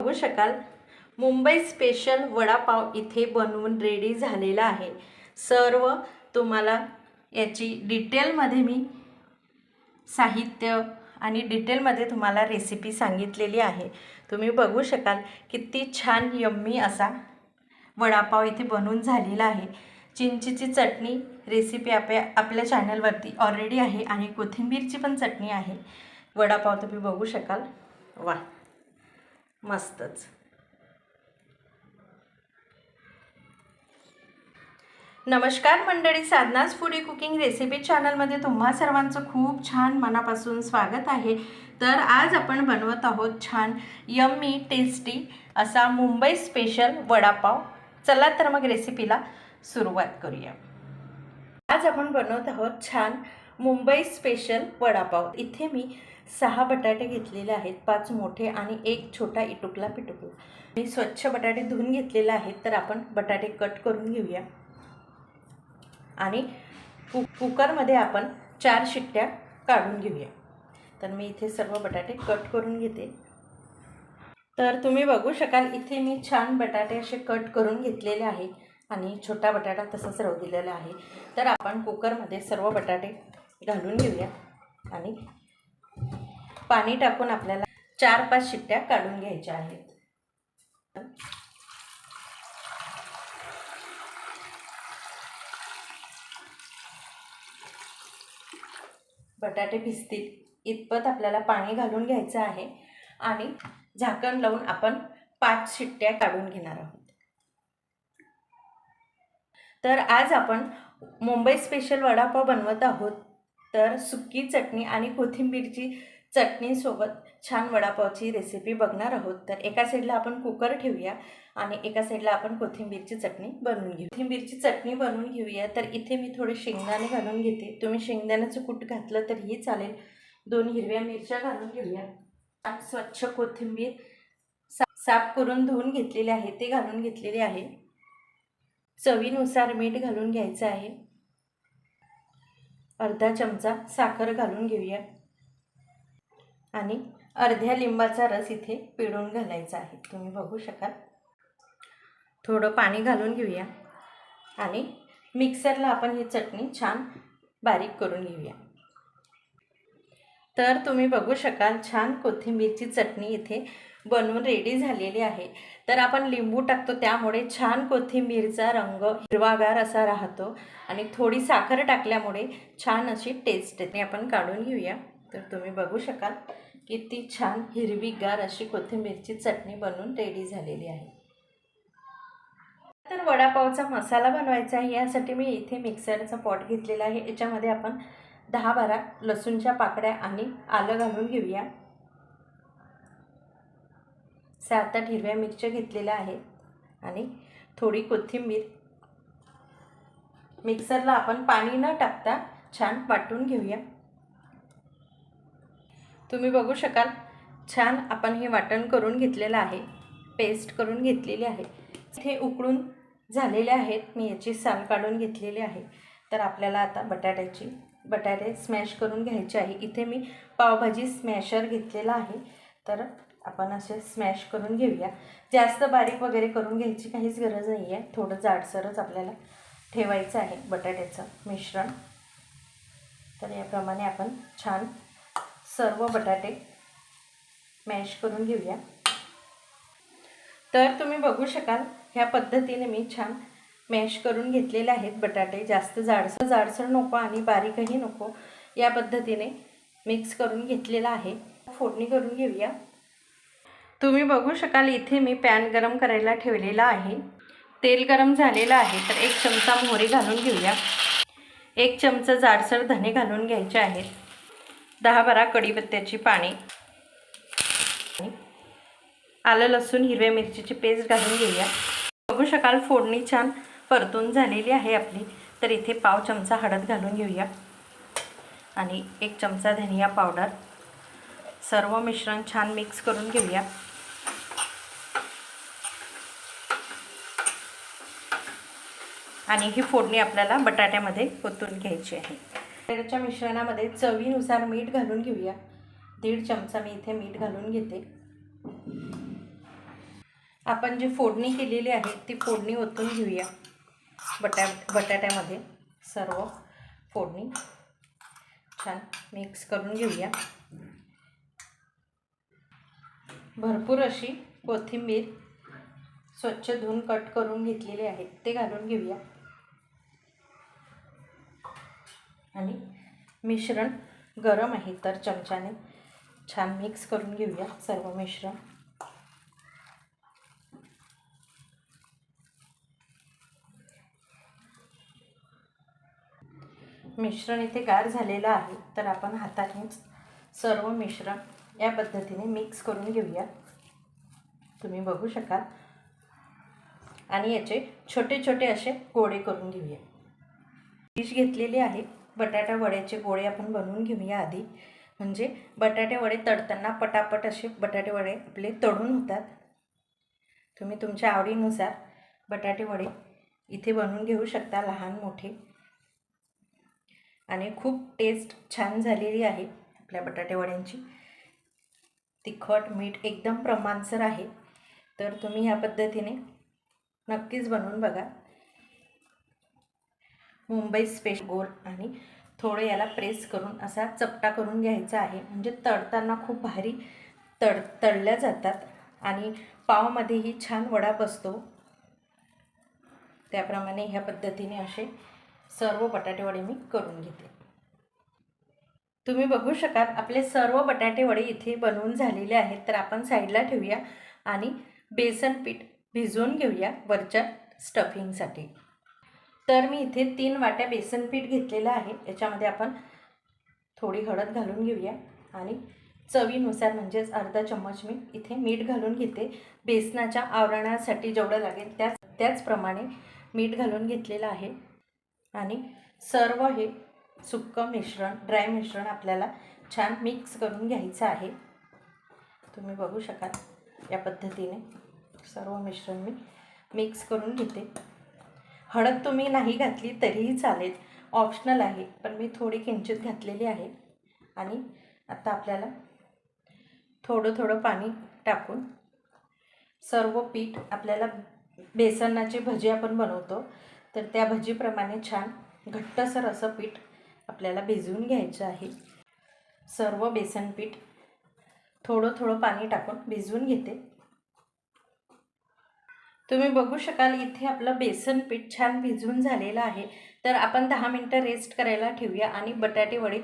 बघू शकाल. मुंबई स्पेशल वडापाव इथे बनवून रेडी झालेला आहे. सर्व तुम्हाला याची डिटेलमध्ये मी साहित्य आणि डिटेलमध्ये तुम्हाला रेसिपी सांगितलेली आहे. तुम्ही बघू शकाल किती छान यम्मी असा वडापाव इथे बनवून झालेला आहे. चिंचीची चटणी रेसिपी आपल्या आपल्या चॅनलवरती ऑलरेडी आहे आणि कोथिंबीरची पण चटणी आहे. वडापाव तुम्ही बघू शकाल. वा मस्तच. नमस्कार मंडळी साधनाच फूडी कुकिंग रेसिपी चॅनलमध्ये तुम्हा सर्वांचं खूप छान मनापासून स्वागत आहे. तर आज आपण बनवत आहोत छान यम्मी टेस्टी असा मुंबई स्पेशल वडापाव. चला तर मग रेसिपीला सुरुवात करूया. आज आपण बनवत आहोत छान मुंबई स्पेशल वडापाव. इथे मी सहा बटाटे घेतलेले आहेत पाच मोठे आणि एक छोटा इटुकला पिटुकला मी स्वच्छ बटाटे धुवून घेतलेले आहेत तर आपण बटाटे कट करून घेऊया. आणि कु कुकरमध्ये आपण चार शिट्ट्या काढून घेऊया. तर मी इथे सर्व बटाटे कट करून घेते. तर तुम्ही बघू शकाल इथे मी छान बटाटे असे कट करून घेतलेले आहे आणि छोटा बटाटा तसंच राहू दिलेला आहे. तर आपण कुकरमध्ये सर्व बटाटे घालून घेऊया आणि पाणी टाकून आपल्याला चार पाच शिट्ट्या काढून घ्यायच्या आहेत. बटाटे भिजतील इतपत आपल्याला पाणी घालून घ्यायचं आहे आणि झाकण लावून आपण पाच शिट्ट्या काढून घेणार आहोत. तर आज आपण मुंबई स्पेशल वडापाव बनवत आहोत. तर सुकी चटणी आणि कोथिंबीरची चटणीसोबत छान वडापावची रेसिपी बघणार आहोत. तर एका साईडला आपण कुकर ठेवूया आणि एका साईडला आपण कोथिंबीरची चटणी बनवून घेऊ. कोथिंबीरची चटणी बनवून घेऊया. तर इथे मी थोडे शेंगदाणे घालून घेते. तुम्ही शेंगदाण्याचं कूट घातलं तरीही चालेल. दोन हिरव्या मिरच्या घालून घेऊया. आणि स्वच्छ कोथिंबीर सा साफ करून धुवून घेतलेले आहे. ते घालून घेतलेले आहे. चवीनुसार मीठ घालून घ्यायचं आहे. अर्धा चमचा साखर घालून घेऊया. आणि अर्ध्या लिंबाचा रस इथे पिळून घालायचा आहे. तुम्ही बघू शकाल. थोडं पाणी घालून घेऊया. आणि मिक्सरला आपण ही चटणी छान बारीक करून घेऊया. तर तुम्ही बघू शकाल छान कोथिंबीरची चटणी इथे बनवून रेडी झालेली आहे. तर आपण लिंबू टाकतो त्यामुळे छान कोथिंबीरचा रंग हिरवागार असा राहतो. आणि थोडी साखर टाकल्यामुळे छान अशी टेस्ट येते. आपण काढून घेऊया. तर तुम्ही बघू शकाल किती छान हिरवीगार अशी कोथिंबीरची चटणी बनवून रेडी झालेली आहे. तर वडापावचा मसाला बनवायचा आहे यासाठी मी इथे मिक्सरचा पॉट घेतलेला आहे. याच्यामध्ये आपण दहा बारा लसूणच्या पाकड्या आणि आलं घालून घेऊया. सात आठ हिरव्या मिरच्या घेतलेल्या आहेत आणि थोडी कोथिंबीर. मिक्सरला आपण पाणी न टाकता छान वाटून घेऊया. तुम्ही बघू शकाल. छान आपण हे वाटण करून घेतलेलं आहे. पेस्ट करून घेतलेली आहे. हे उकळून झालेले आहेत. मी याची साल काढून घेतलेली आहे. तर आपल्याला आता बटाट्याची बटाटे स्मॅश करून घ्यायचे आहे. इथे मी पावभाजी स्मॅशर घेतलेला आहे. तर आपण असे स्मॅश करून घेऊया. जास्त बारीक वगैरे करून घ्यायची काहीच गरज नाही आहे थोडं जाडसरच आपल्याला ठेवायचं आहे बटाट्याचं मिश्रण. तर याप्रमाणे आपण छान सर्व बटाटे मॅश करून घेऊया. तर तुम्ही बघू शकाल ह्या पद्धतीने मी छान मॅश करून घेतलेले आहेत बटाटे. जास्त जाडसर जाडसर नको आणि बारीकही नको. या पद्धतीने मिक्स करून घेतलेला आहे. फोडणी करून घेऊया. तुम्ही बघू शकाल इथे मी पॅन गरम करायला ठेवलेला आहे. तेल गरम झालेलं आहे तर एक चमचा मोहरी घालून घेऊया. एक चमचा जाडसर धने घालून घ्यायचे आहेत. दहा बारा कढीपत्त्याची पाणी आलं लसूण हिरव्या मिरचीची पेस्ट घालून घेऊया. बघू शकाल फोडणी छान परतून झालेली आहे आपली. तर इथे पाव चमचा हळद घालून घेऊया. आणि एक चमचा धनिया पावडर. सर्व मिश्रण छान मिक्स करून घेऊया. आणि ही फोडणी आपल्याला बटाट्यामध्ये ओतून घ्यायची आहे. बटाट्याच्या मिश्रणामध्ये चवीनुसार मीठ घालून घेऊया. दीड चमचा मी इथे मीठ घालून घेते. आपण जी फोडणी केलेली आहे ती फोडणी ओतून घेऊया. बटा बटाट्यामध्ये सर्व फोडणी छान मिक्स करून घेऊया. भरपूर अशी कोथिंबीर स्वच्छ धुवून कट करून घेतलेली आहे ते घालून घेऊया. आणि मिश्रण गरम आहे तर चमच्याने छान मिक्स करून घेऊया सर्व मिश्रण. मिश्रण इथे गार झालेलं आहे तर आपण हातानेच सर्व मिश्रण या पद्धतीने मिक्स करून घेऊया. तुम्ही बघू शकाल. आणि याचे छोटे छोटे असे गोळे करून घेऊया. डिश घेतलेली आहे. बटाटा वड्याचे गोळे आपण बनवून घेऊया आधी. म्हणजे बटाटे वडे तळताना पटापट असे बटाटे वडे आपले तळून होतात. तुम्ही तुमच्या आवडीनुसार बटाटे वडे इथे बनवून घेऊ शकता लहान मोठे. आणि खूप टेस्ट छान झालेली आहे आपल्या बटाटे वड्यांची. तिखट मीठ एकदम प्रमाणसर आहे. तर तुम्ही ह्या पद्धतीने नक्कीच बनवून बघा. मुंबई स्पेशल गोल आणि थोडं याला प्रेस करून असा चपटा करून घ्यायचा आहे. म्हणजे तळताना खूप भारी तळ तळल्या जातात आणि पावमध्येही छान वडा बसतो. त्याप्रमाणे ह्या पद्धतीने असे सर्व बटाटे वडे मी करून घेते. तुम्ही बघू शकाल आपले सर्व बटाटे वडे इथे बनवून झालेले आहेत. तर आपण साईडला ठेवूया आणि बेसन पीठ भिजवून घेऊया वरच्या स्टफिंगसाठी तर मी इथे तीन वाट्या बेसन पीठ घेतलेलं आहे. याच्यामध्ये आपण थोडी हळद घालून घेऊया. आणि चवीनुसार म्हणजेच अर्धा चम्मच मी इथे मीठ घालून घेते. बेसनाच्या आवरणासाठी जेवढं लागेल त्याच त्याचप्रमाणे मीठ घालून घेतलेलं आहे. आणि सर्व हे सुक्कं मिश्रण ड्राय मिश्रण आपल्याला छान मिक्स करून घ्यायचं आहे. तुम्ही बघू शकाल या पद्धतीने सर्व मिश्रण मी मिक्स करून घेते. हळद तुम्ही नाही घातली तरीही चालेल. ऑप्शनल आहे पण मी थोडी किंचित घातलेली आहे. आणि आता आपल्याला थोडं थोडं पाणी टाकून सर्व पीठ आपल्याला बेसनाची भजी आपण बनवतो तर त्या भजीप्रमाणे छान घट्टसर असं पीठ आपल्याला भिजवून घ्यायचं आहे. सर्व बेसन पीठ थोडं थोडं पाणी टाकून भिजवून घेते. तुम्ही बघू शकाल इथे आपलं बेसन पीठ छान भिजून झालेलं आहे. तर आपण दहा मिनटं रेस्ट करायला ठेवूया आणि बटाटे वडे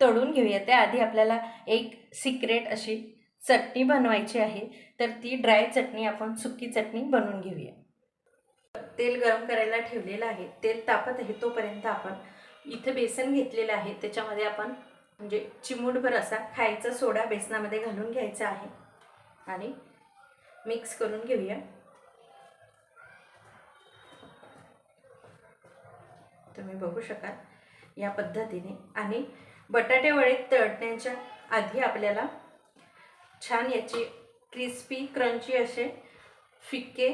तळून घेऊया. त्याआधी आपल्याला एक सिक्रेट अशी चटणी बनवायची आहे. तर ती ड्राय चटणी आपण सुकी चटणी बनवून घेऊया. तेल गरम करायला ठेवलेलं आहे. तेल तापत आहे तोपर्यंत आपण इथं बेसन घेतलेलं आहे. त्याच्यामध्ये आपण म्हणजे चिमूटभर असा खायचा सोडा बेसनामध्ये घालून घ्यायचा आहे. आणि मिक्स करून घेऊया. तुम्ही बघू शकाल या पद्धतीने. आणि बटाटे वडे तळण्याच्या आधी आपल्याला छान याची क्रिस्पी क्रंची असे फिक्के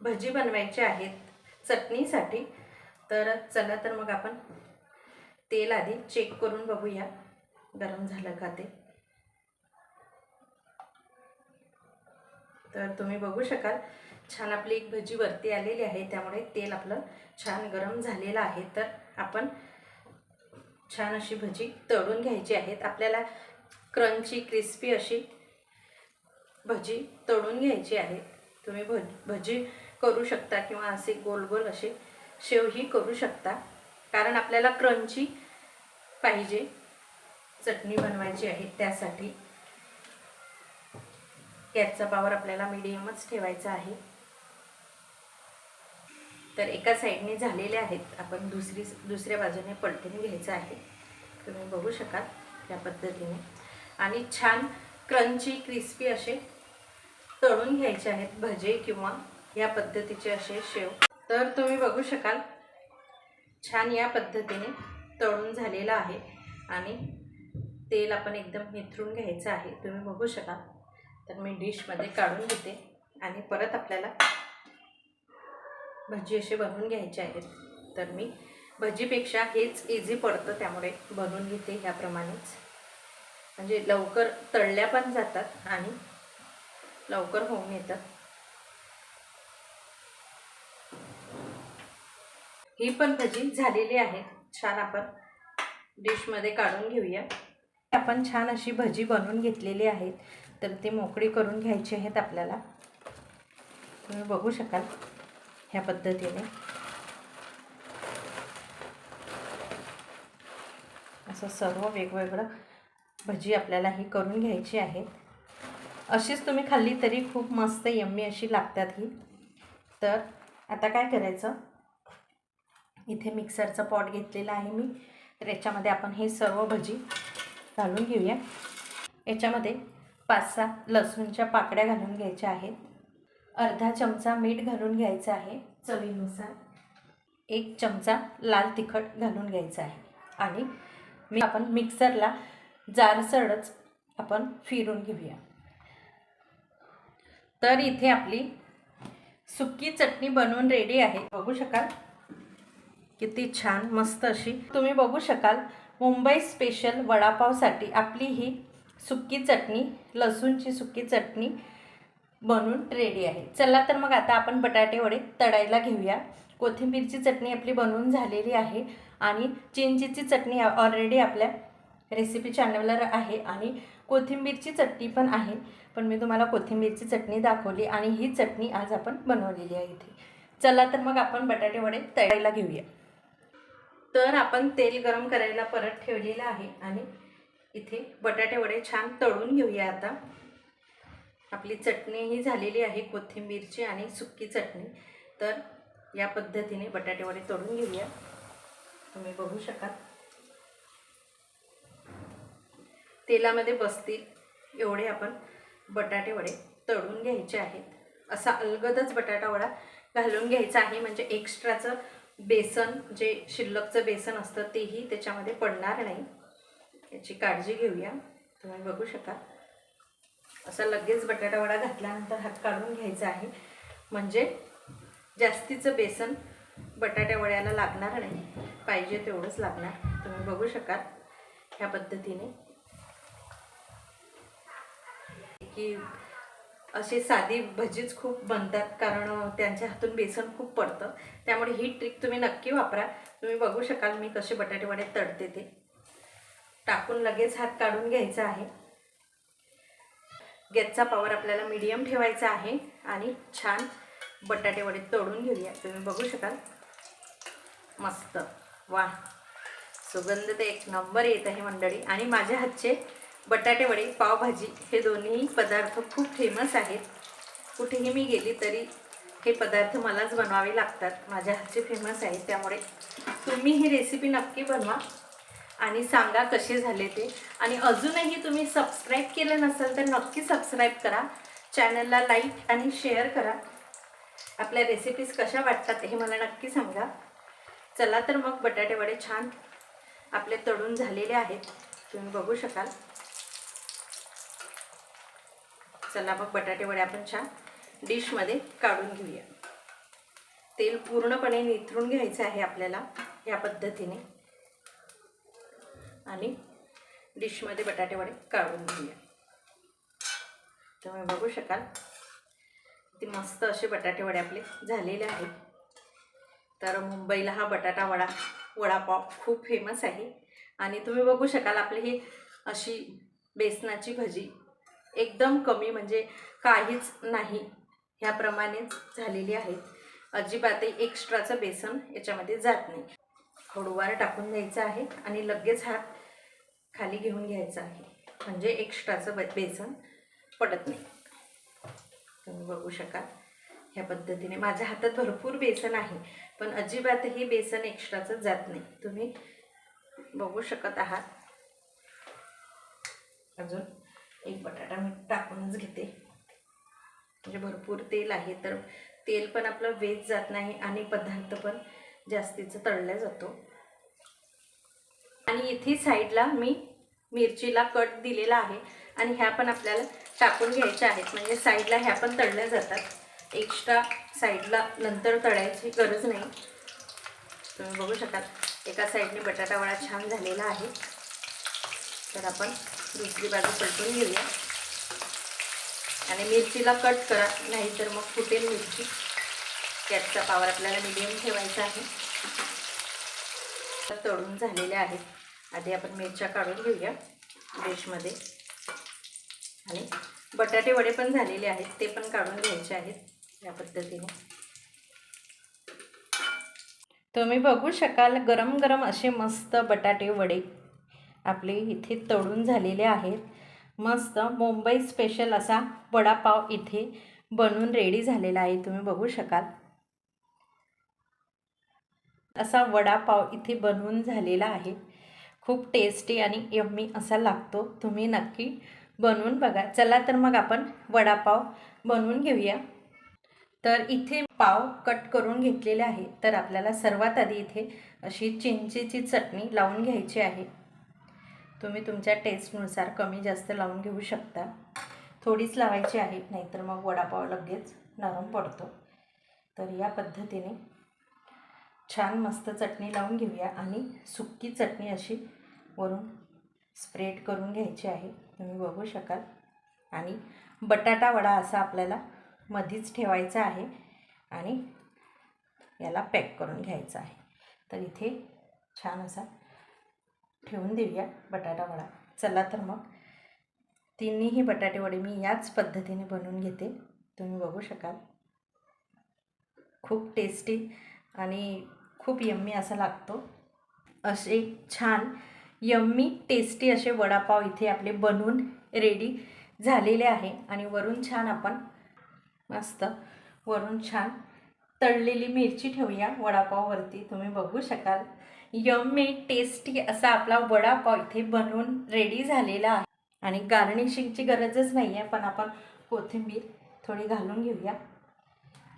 भजी बनवायचे आहेत चटणीसाठी. तर चला तर मग आपण तेल आधी चेक करून बघूया. गरम झालं का ते? तर तुम्ही बघू शकाल. छान आपली एक भजी वरती आलेली आहे त्यामुळे तेल आपलं छान गरम झालेलं आहे. तर आपण छान अशी भजी तळून घ्यायची आहेत. आपल्याला क्रंची क्रिस्पी अशी भजी तळून घ्यायची आहे. तुम्ही भज भजी करू शकता किंवा असे गोल गोल असे शेवही करू शकता. कारण आपल्याला क्रंची पाहिजे. चटणी बनवायची आहे त्यासाठी. गॅसचा पावर आपल्याला मिडियमच ठेवायचा आहे. तर एका साईडने झालेले आहेत. आपण दुसरी दुसऱ्या बाजूने पलटून घ्यायचं आहे. तुम्ही बघू शकाल त्या पद्धतीने. आणि छान क्रंची क्रिस्पी असे तळून घ्यायचे आहेत भजे किंवा या पद्धतीचे असे शेव. तर तुम्ही बघू शकाल छान या पद्धतीने तळून झालेलं आहे. आणि तेल आपण एकदम निथरून घ्यायचं आहे. तुम्ही बघू शकाल. तर मी डिशमध्ये काढून घेते आणि परत आपल्याला भजी असे बनवून घ्यायचे आहेत. तर मी भजीपेक्षा हेच इझी पडतं त्यामुळे बनवून घेते ह्याप्रमाणेच. म्हणजे लवकर तळल्या पण जातात आणि लवकर होऊन येतात. ही पण भजी झालेली आहे. छान आपण डिशमध्ये काढून घेऊया. आपण छान अशी भजी बनवून घेतलेली आहेत. तर ती मोकळी करून घ्यायची आहेत आपल्याला. तुम्ही बघू शकाल. ह्या पद्धतीने. असं सर्व वेगवेगळं भजी आपल्याला ही करून घ्यायची आहे. अशीच तुम्ही खाल्ली तरी खूप मस्त यम्मी अशी लागतात ही. तर आता काय करायचं? इथे मिक्सरचा पॉट घेतलेला आहे मी. तर याच्यामध्ये आपण हे सर्व भजी घालून घेऊया. याच्यामध्ये पाच सहा लसूणच्या पाकड्या घालून घ्यायच्या आहेत. अर्धा चमचा मीठ घालून घ्यायचं आहे. चवीनुसार एक चमचा लाल तिखट घालून घ्यायचं आहे. आणि मी आपण मिक्सरला जारसरच आपण फिरून घेऊया. तर इथे आपली सुकी चटणी बनवून रेडी आहे. बघू शकाल किती छान मस्त अशी. तुम्ही बघू शकाल मुंबई स्पेशल वडापावसाठी आपली ही सुकी चटणी लसूणची सुकी चटणी बनवून रेडी आहे. चला तर मग आता आपण बटाटे वडे तळायला घेऊया. कोथिंबीरची चटणी आपली बनवून झालेली आहे आणि चिंचीची चटणी ऑलरेडी आपल्या रेसिपी चॅनलवर आहे आणि कोथिंबीरची चटणी पण आहे. पण मी तुम्हाला कोथिंबीरची चटणी दाखवली आणि ही चटणी आज आपण बनवलेली आहे इथे. चला तर मग आपण बटाटे वडे तळायला घेऊया. तर आपण तेल गरम करायला परत ठेवलेलं आहे आणि इथे बटाटे वडे छान तळून घेऊया आता. आपली चटणी ही झालेली आहे कोथिंबीरची आणि सुक्की चटणी. तर या पद्धतीने बटाटेवडे तळून घेऊया. तुम्ही बघू शकाल. तेलामध्ये बसतील एवढे आपण बटाटेवडे तळून घ्यायचे आहेत. असा अलगदच बटाटावडा घालून घ्यायचा आहे. म्हणजे एक्स्ट्राचं बेसन जे शिल्लकचं बेसन असतं तेही त्याच्यामध्ये पडणार नाही. याची काळजी घेऊया. तुम्ही बघू शकाल. असा लगेच बटाटा वडा घातल्यानंतर हात काढून घ्यायचा आहे. म्हणजे जास्तीचं बेसन बटाट्या वड्याला लागणार नाही. पाहिजे तेवढंच लागणार. तुम्ही बघू शकाल ह्या पद्धतीने. की अशी साधी भजीच खूप बनतात कारण त्यांच्या हातून बेसन खूप पडतं. त्यामुळे ही ट्रिक तुम्ही नक्की वापरा. तुम्ही बघू शकाल मी कसे बटाटे वडे ते. टाकून लगेच हात काढून घ्यायचा आहे. गॅसचा पॉवर आपल्याला मीडियम ठेवायचा आहे. आणि छान बटाटे वडे तळून घेऊया. तुम्ही बघू शकाल. मस्त. वा. सुगंध ते एक नंबर येत आहे मंडळी. आणि माझ्या हातचे बटाटे वडे पावभाजी हे दोन्ही पदार्थ खूप फेमस आहेत. कुठेही मी गेली तरी हे पदार्थ मलाच बनवावे लागतात. माझ्या हातचे फेमस आहेत. त्यामुळे तुम्ही ही रेसिपी नक्की बनवा. आणि सांगा कसे झाले ते. आणि अजूनही तुम्ही सबस्क्राईब केलं नसेल तर नक्की सबस्क्राईब करा. चॅनलला लाईक आणि शेअर करा. आपल्या रेसिपीज कशा वाटतात हे मला नक्की सांगा. चला तर मग बटाटे वडे छान आपले तळून झालेले आहेत. तुम्ही बघू शकाल. चला मग बटाटे वडे आपण छान डिशमध्ये काढून घेऊया. तेल पूर्णपणे निथरून घ्यायचं आहे आपल्याला या पद्धतीने. आणि डिशमध्ये बटाटे वडे काढून घेऊया. तुम्ही बघू शकाल. ती मस्त असे बटाटे वडे आपले झालेले आहेत. तर मुंबईला हा बटाटा वडा वडापाव खूप फेमस आहे. आणि तुम्ही बघू शकाल आपली ही अशी बेसनाची भजी एकदम कमी म्हणजे काहीच नाही. ह्याप्रमाणेच झालेली आहे. अजिबातही एक्स्ट्राचं बेसन याच्यामध्ये जात नाही. हळूवार टाकून द्यायचं आहे आणि लगेच हा खाली घेऊन घ्यायचं आहे. म्हणजे एक्स्ट्राचं ब बेसन पडत नाही. तुम्ही बघू शकाल ह्या पद्धतीने. माझ्या हातात भरपूर बेसन आहे पण अजिबातही बेसन एक्स्ट्राचं जात नाही. तुम्ही बघू शकत आहात. अजून एक बटाटा मी टाकूनच घेते. म्हणजे भरपूर तेल आहे तर तेल पण आपलं वेज जात नाही आणि पदार्थ पण जास्तीचं तळला जातो. आणि इथे साईडला मी मिरचीला कट दिलेला आहे आणि ह्या पण आपल्याला टाकून घ्यायच्या आहेत. म्हणजे साईडला ह्या पण तळल्या जातात. एक्स्ट्रा साईडला नंतर तळायची गरज नाही. तुम्ही बघू शकाल एका साईडने बटाटा वडा छान झालेला आहे. तर आपण दुसरी बाजू पलटून घेऊया. आणि मिरचीला कट करा नाहीतर मग फुटेल मिरची. गॅसचा पावर आपल्याला मिडियम ठेवायचा आहे. तर तळून झालेले आहेत. आधी आपण मिरच्या काढून घेऊया डिशमध्ये. आणि बटाटे वडे पण झालेले आहेत ते पण काढून घ्यायचे आहेत या पद्धतीने. तुम्ही बघू शकाल गरम गरम असे मस्त बटाटे वडे आपले इथे तळून झालेले आहेत. मस्त मुंबई स्पेशल असा वडापाव इथे बनून रेडी झालेला आहे तुम्ही बघू शकाल. असा वडापाव इथे बनवून झालेला आहे. खूप टेस्टी आणि यम्मी असा लागतो. तुम्ही नक्की बनवून बघा. चला तर मग आपण वडापाव बनवून घेऊया. तर इथे पाव कट करून घेतलेले आहे तर आपल्याला सर्वात आधी इथे अशी चिंचेची चटणी लावून घ्यायची आहे. तुम्ही तुमच्या टेस्टनुसार कमी जास्त लावून घेऊ शकता. थोडीच लावायची आहे नाहीतर मग वडापाव लगेच नरम पडतो. तर या पद्धतीने छान मस्त चटणी लावून घेऊया आणि सुक्की चटणी अशी वरून स्प्रेड करून घ्यायची आहे. तुम्ही बघू शकाल. आणि बटाटा वडा असा आपल्याला मधीच ठेवायचा आहे आणि याला पॅक करून घ्यायचा आहे. तर इथे छान असा ठेवून देऊया बटाटा वडा. चला तर मग. तिन्हीही बटाटेवडे मी याच पद्धतीने बनवून घेते. तुम्ही बघू शकाल. खूप टेस्टी आणि खूप यम्मी असा लागतो. असे छान यम्मी टेस्टी असे वडापाव इथे आपले बनवून रेडी झालेले आहे. आणि वरून छान आपण मस्त वरून छान तळलेली मिरची ठेवूया. वडापाववरती तुम्ही बघू शकाल. यम्मी टेस्टी असा आपला वडापाव इथे बनवून रेडी झालेला आहे. आणि गार्निशिंगची गरजच नाही आहे पण आपण कोथिंबीर थोडी घालून घेऊया.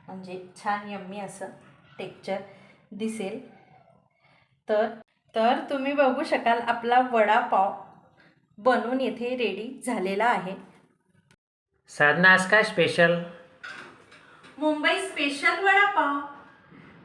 म्हणजे छान यम्मी असं टेक्चर दिसेल. तर तर तुम्ही बघू शकाल आपला वडापाव बनवून येथे रेडी झालेला आहे. साधना आज काय स्पेशल मुंबई स्पेशल वडापाव.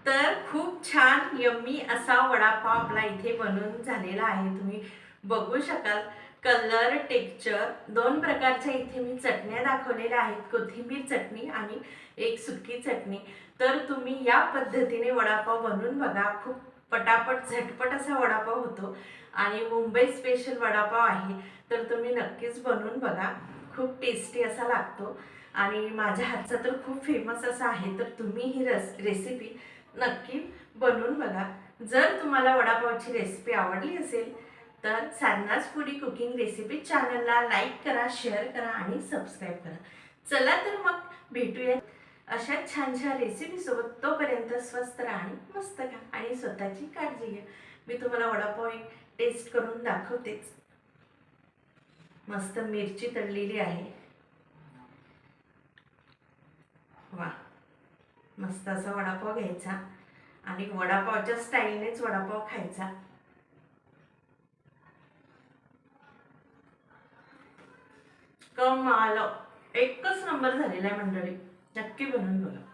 तर खूप छान यम्मी असा वडापाव आपला इथे बनवून झालेला आहे. तुम्ही बघू शकाल कलर टेक्चर दोन प्रकारच्या इथे मी चटण्या दाखवलेल्या आहेत. कोथिंबीर चटणी आणि एक सुकी चटणी. तर तुम्ही या पद्धतीने वडापाव बनवून बघा. खूप पटापट झटपट असा वडापाव होतो. आणि मुंबई स्पेशल वडापाव आहे तर तुम्ही नक्कीच बनवून बघा. खूप टेस्टी असा लागतो. आणि माझ्या हातचा तर खूप फेमस असा आहे तर तुम्ही ही रस रेसिपी नक्की बनवून बघा. जर तुम्हाला वडापावची रेसिपी आवडली असेल तर साधनाच फुडी कुकिंग रेसिपी चॅनलला लाईक करा शेअर करा आणि सबस्क्राईब करा. चला तर मग भेटूया अशा छान छान रेसिपीसोबत तोपर्यंत स्वस्त राहा आणि मस्त खा आणि स्वतःची काळजी घ्या. मी तुम्हाला वडापाव एक टेस्ट करून दाखवतेच. मस्त मिरची तळलेली आहे. वा. मस्त असा वडापाव घ्यायचा आणि वडापावच्या स्टाईलनेच वडापाव खायचा. कमाल. एकच नंबर झालेला आहे मंडळी. नक्की बनवून बघा